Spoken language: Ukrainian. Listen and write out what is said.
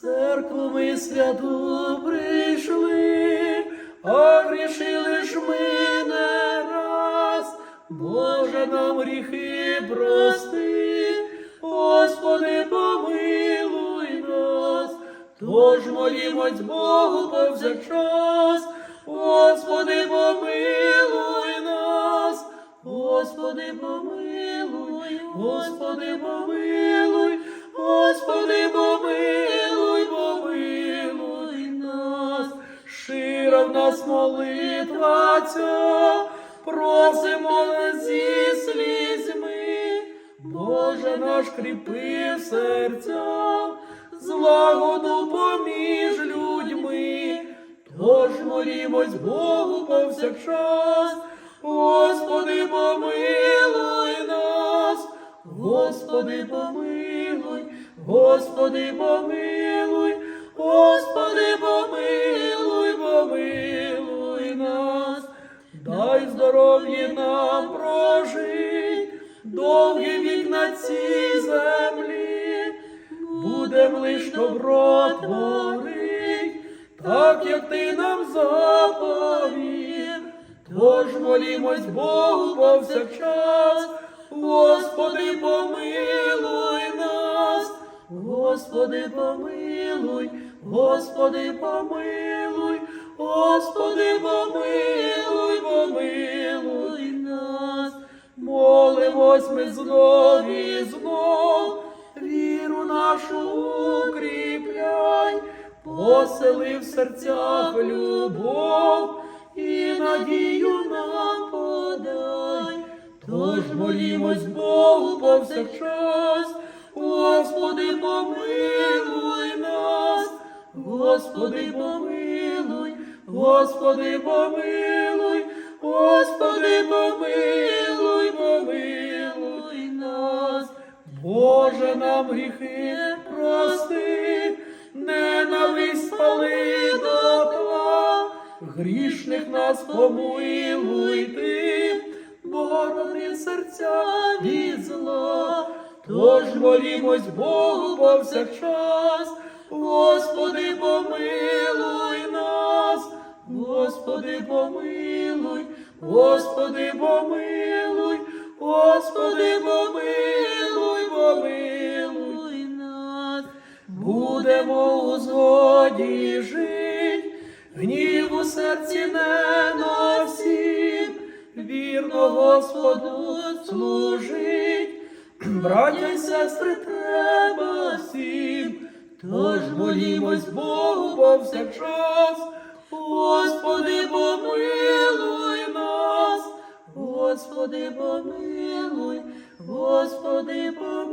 Церкву ми святу прийшли, а грішили ж ми не раз. Боже нам гріхи прости, Господи, помилуй нас, тож молімось Богу повсякчас, Господи, помилуй нас, Господи, помилуй, Господи, помилуй, шира в нас молитва ця, просимо зі слізьми, Боже наш кріпи серця, злагоду поміж людьми, тож молімось Богу повсякчас, Господи, помилуй нас, Господи, помилуй, Господи, помилуй, довгий вік на цій землі, будем лиш добро творить, так як ти нам заповів. Тож молімось Богу повсякчас, Господи, помилуй нас, Господи, помилуй, Господи, помилуй, Господи, помилуй посели в серцях любов і надію нам подай. Тож молімось Богу повсякчас, Господи, помилуй нас, Господи, помилуй, Господи, помилуй, Господи, помилуй, помилуй нас, Боже нам гріхи грішних нас помилуй ти, борони серця від зла. Тож молімось Богу повсякчас, Господи, помилуй нас, Господи, помилуй, Господи, помилуй, Господи, помилуй, помилуй нас, будемо у згоді гнів серці не носім, вірно Господу служить, браття й сестри треба всім, тож молімось Богу повсякчас, Господи, помилуй нас, Господи, помилуй, Господи, помилуй.